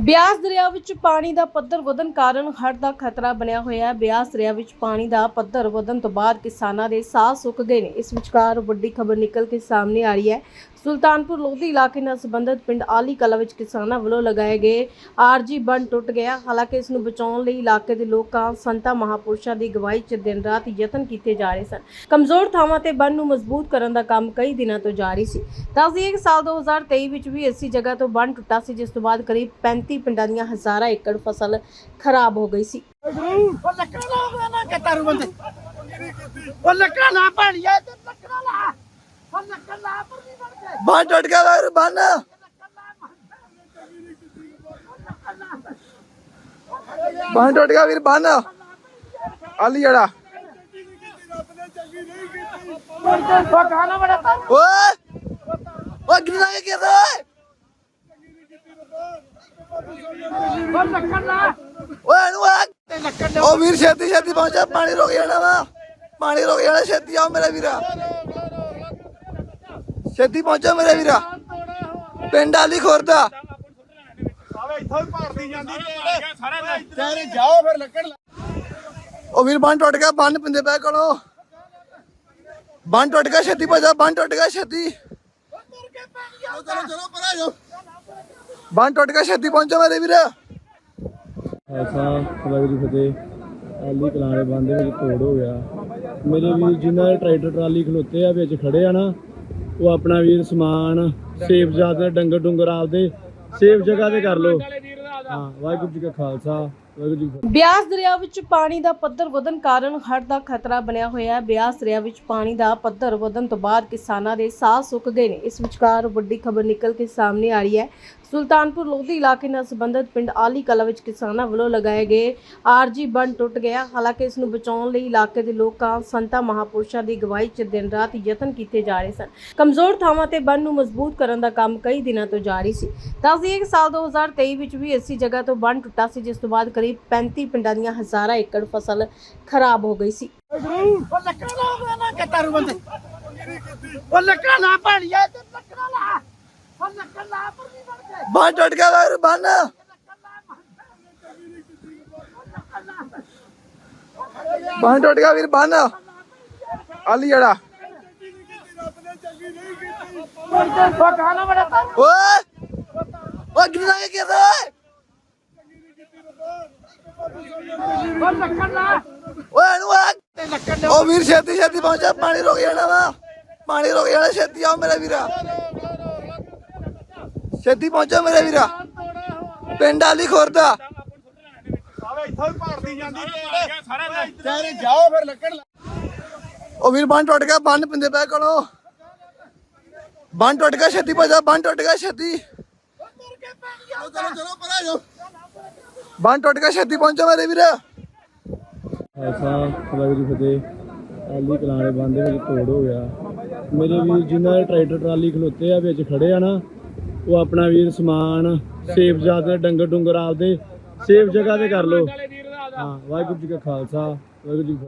ਬਿਆਸ ਦਰਿਆ ਵਿੱਚ ਪਾਣੀ ਦਾ ਪੱਧਰ ਵਧਣ ਕਾਰਨ ਹੜ੍ਹ ਦਾ ਖਤਰਾ ਬਣਿਆ ਹੋਇਆ ਹੈ। ਬਿਆਸ ਦਰਿਆ ਵਿੱਚ ਪਾਣੀ ਦਾ ਪੱਧਰ ਵਧਣ ਤੋਂ ਬਾਅਦ ਕਿਸਾਨਾਂ ਦੇ ਸਾਹ ਸੁੱਕ ਗਏ ਨੇ। ਇਸ ਵਿਚਕਾਰ ਵੱਡੀ ਖਬਰ ਨਿਕਲ ਕੇ ਸਾਹਮਣੇ ਆ ਰਹੀ ਹੈ। ਸੁਲਤਾਨਪੁਰ ਲੋਧੀ ਇਲਾਕੇ ਨਾਲ ਸੰਬੰਧਿਤ ਪਿੰਡ ਆਲੀ ਕਲਾ ਵਿੱਚ ਕਿਸਾਨਾਂ ਵੱਲੋਂ ਲਗਾਏ ਗਏ ਆਰਜੀ ਬੰਨ ਟੁੱਟ ਗਿਆ। ਹਾਲਾਂਕਿ ਇਸ ਨੂੰ ਬਚਾਉਣ ਲਈ ਇਲਾਕੇ ਦੇ ਲੋਕਾਂ, ਸੰਤਾਂ, ਮਹਾਪੁਰਸ਼ਾਂ ਦੀ ਗਵਾਹੀ 'ਚ ਦਿਨ ਰਾਤ ਯਤਨ ਕੀਤੇ ਜਾ ਰਹੇ ਸਨ। ਕਮਜ਼ੋਰ ਥਾਵਾਂ ਤੇ ਬੰਨ ਨੂੰ ਮਜ਼ਬੂਤ ਕਰਨ ਦਾ ਕੰਮ ਕਈ ਦਿਨਾਂ ਤੋਂ ਜਾਰੀ ਸੀ। ਦੱਸਦੀ ਦਈਏ ਕਿ ਸਾਲ 2023 ਵਿੱਚ ਵੀ ਇਸੇ ਜਗ੍ਹਾ ਤੋਂ ਬੰਨ ਟੁੱਟਾ ਸੀ, ਜਿਸ ਤੋਂ ਬਾਅਦ ਕਰੀਬ 35 ਪਿੰਡਾਂ ਦੀਆਂ ਹਜ਼ਾਰਾਂ ਏਕੜ ਫਸਲ ਖਰਾਬ ਹੋ ਗਈ ਸੀ। ਉਹ ਲੱਕੜਾ ਲਾ ਨਾ ਕਤਾਰੂ ਬੰਦੇ ਉਹ ਲੱਕੜਾ ਲਾ ਭਾਣੀਆ ਤੇ ਲੱਕੜਾ ਲਾ। ਉਹ ਲੱਕੜਾ ਲਾ ਪਰ ਨਹੀਂ ਬਣ ਗਏ। ਬੰਨ ਟੁੱਟ ਗਿਆ ਵੀਰ ਬੰਨ। ਬੰਨ ਟੁੱਟ ਗਿਆ ਵੀਰ ਬੰਨ। ਆਲੀ ਜੜਾ ਓਏ ਓਏ ਗਿਰਨਾ ਕੀ ਕਰਦਾ ਓਏ ਉਹ ਲੱਕੜਾ ਲਾ। ਓਏ ਇਹਨੂੰ ਆ। ਤੇ ਲੱਕੜ ਓ ਵੀਰ ਛੇਤੀ ਛੇਤੀ ਪਹੁੰਚਾ ਪਾਣੀ ਰੁਕ ਜਾਣਾ ਵਾ। ਪਾਣੀ ਰੁਕ ਜਾਣਾ ਛੇਤੀ ਆਓ ਮੇਰੇ ਵੀਰਾ। ਛੇਤੀ ਪਹੁੰਚੋ ਮੇਰੇ ਵੀਰਾ। ਪਿੰਡ ਆਲੀ ਖੁਰਦਾ ਤੇਰੇ ਜਾਓ ਫਿਰ ਲੱਕੜ ਲਾ। ਓ ਵੀਰ ਬੰਨ ਟੁੱਟ ਗਿਆ ਬੰਨ ਪਿੰਦੇ ਪੈ ਕੋਲੋਂ। ਬੰਨ ਟੁੱਟ ਗਿਆ ਛੇਤੀ ਪਹੁੰਚਾ ਬੰਨ ਟੁੱਟ ਗਿਆ ਛੇਤੀ। ਚਲੋ ਚਲੋ ਪਰਾ ਜਾਓ ਬੰਨ ਟੁੱਟ ਗਿਆ ਛੇਤੀ ਪਹੁੰਚੋ ਮੇਰੇ ਵੀਰਾ। ਖਾਲਸਾ, ਵਾਹਿਗੁਰੂ ਜੀ ਫਤਿਹ। ਆਲੀ ਕਲਾਣੇ ਬੰਦੇ ਵਿੱਚ ਤੋੜ ਹੋ ਗਿਆ। ਮੇਰੇ ਵੀਰ ਜਿਨ੍ਹਾਂ ਟਰੈਕਟਰ ਟਰਾਲੀ ਖਲੋਤੇ ਆ, ਵਿੱਚ ਖੜੇ ਆ ਨਾ, ਉਹ ਆਪਣਾ ਵੀਰ ਸਮਾਨ, ਸੇਫ ਜਾਤ ਡੰਗਰ ਡੁੰਗਰ ਆਪਦੇ, ਸੇਫ ਜਗ੍ਹਾ ਤੇ ਕਰ ਲਓ। ਹਾਂ, ਵਾਹਿਗੁਰੂ ਜੀ ਕਾ ਖਾਲਸਾ, ਵਾਹਿਗੁਰੂ ਜੀ ਬਿਆਸ ਦਰਿਆ ਵਿੱਚ ਪਾਣੀ ਦਾ ਪੱਧਰ ਵਧਣ ਕਾਰਨ ਹੜ੍ਹ ਦਾ ਖਤਰਾ ਬਣਿਆ ਹੋਇਆ ਹੈ। ਬਿਆਸ ਦਰਿਆ ਵਿੱਚ ਪਾਣੀ ਦਾ ਪੱਧਰ ਵਧਣ ਤੋਂ ਬਾਅਦ ਕਿਸਾਨਾਂ ਦੇ ਸਾਹ ਸੁੱਕ ਗਏ ਨੇ। ਇਸ ਵਿਚਕਾਰ ਵੱਡੀ ਖਬਰ ਨਿਕਲ ਕੇ ਸਾਹਮਣੇ ਆ ਰਹੀ ਹੈ। ਸੁਲਤਾਨਪੁਰ ਲੋਧੀ ਇਲਾਕੇ ਨਾਲ ਸੰਬੰਧਿਤ ਪਿੰਡ ਆਲੀ ਕਲਾ ਵਿੱਚ ਕਿਸਾਨਾਂ ਵੱਲੋਂ ਲਗਾਏ ਗਏ ਆਰਜੀ ਬੰਨ ਟੁੱਟ ਗਿਆ। ਹਾਲਾਂਕਿ ਇਸ ਨੂੰ ਬਚਾਉਣ ਲਈ ਇਲਾਕੇ ਦੇ ਲੋਕਾਂ, ਸੰਤਾਂ, ਮਹਾਪੁਰਸ਼ਾਂ ਦੀ ਗਵਾਹੀ 'ਚ ਦਿਨ ਰਾਤ ਯਤਨ ਕੀਤੇ ਜਾ ਰਹੇ ਸਨ। ਕਮਜ਼ੋਰ ਥਾਵਾਂ ਤੇ ਬੰਨ ਨੂੰ ਮਜ਼ਬੂਤ ਕਰਨ ਦਾ ਕੰਮ ਕਈ ਦਿਨਾਂ ਤੋਂ ਜਾਰੀ ਸੀ। ਦੱਸ ਦਈਏ ਕਿ ਸਾਲ 2023 ਵਿੱਚ ਵੀ ਇਸੇ ਜਗ੍ਹਾ ਤੋਂ ਬੰਨ ਟੁੱਟਾ ਸੀ, ਜਿਸ ਤੋਂ ਬਾਅਦ ਕਰੀਬ 35 ਪਿੰਡਾਂ ਦੀਆਂ ਹਜ਼ਾਰਾਂ ਏਕੜ ਫਸਲ ਖਰਾਬ ਹੋ ਗਈ ਸੀ। ਉਹ ਲੱਕੜਾ ਨਾ ਕਤਾਰੂ ਬੰਦੇ ਉਹ ਲੱਕੜਾ ਲਾ ਭਾਣੀਆ ਤੇ ਲੱਕੜਾ ਲਾ ਬੰਨ ਟੁੱਟ ਗਿਆ ਵੀਰ, ਬੰਨ। ਬੰਨ ਟੁੱਟ ਗਿਆ ਵੀਰ, ਬੰਨ। ਆਲੀ ਜੜਾ ਉਹ ਓਏ ਓਏ ਗਿਰਨਾ ਕੀ ਕਰਦਾ ਓਏ? ਓਏ, ਇਹਨੂੰ ਓ ਵੀਰ ਛੇਤੀ ਛੇਤੀ ਪਹੁੰਚਾ, ਪਾਣੀ ਰੁਕ ਜਾਣਾ ਵਾ। ਪਾਣੀ ਰੁਕ ਜਾਣਾ, ਛੇਤੀ ਆਓ ਮੇਰਾ ਵੀਰਾ। ਛੇਤੀ ਪਹੁੰਚੋ ਮੇਰੇ ਵੀਰਾ। ਪਿੰਡ ਆਲੀ ਖੁਰਦਾ ਤੇਰੇ ਜਾਓ ਫਿਰ ਲੱਕੜ ਲਾ ਵੀਰ, ਬੰਨ ਟੁੱਟ ਗਿਆ, ਬੰਨ ਪਿੰਦੇ ਪੈ ਕੋਲੋਂ। ਬੰਨ ਟੁੱਟ ਗਿਆ, ਛੇਤੀ ਪਹੁੰਚਾ, ਬੰਨ ਟੁੱਟ ਗਿਆ, ਛੇਤੀ। ਚਲੋ ਚਲੋ ਪਰਾ ਜਾਓ ਬੰਨ ਟੁੱਟ ਗਿਆ, ਛੇਤੀ ਪਹੁੰਚੋ ਮੇਰੇ ਵੀਰਾ। ਖਾਲਸਾ, ਵਾਹਿਗੁਰੂ ਫਤਿਹ। ਆਲੀ ਕਲਾਣੇ ਬੰਦੇ ਵਿੱਚ ਤੋੜ ਹੋ ਗਿਆ। ਮੇਰੇ ਵੀਰ ਜਿਨ੍ਹਾਂ ਦੇ ਟਰੈਕਟਰ ਟਰਾਲੀ ਖਲੋਤੇ ਆ, ਵਿੱਚ ਖੜੇ ਆ ਨਾ ਉਹ ਆਪਣਾ ਵੀਰ ਸਮਾਨ ਸੇਫ ਜਾਤ ਡੰਗਰ ਡੁੰਗਰ ਆਪਦੇ ਸੇਫ ਜਗ੍ਹਾ ਤੇ ਕਰ ਲਓ। ਹਾਂ ਵਾਹਿਗੁਰੂ ਜੀ ਕਾ ਖਾਲਸਾ, ਵਾਹਿਗੁਰੂ ਜੀ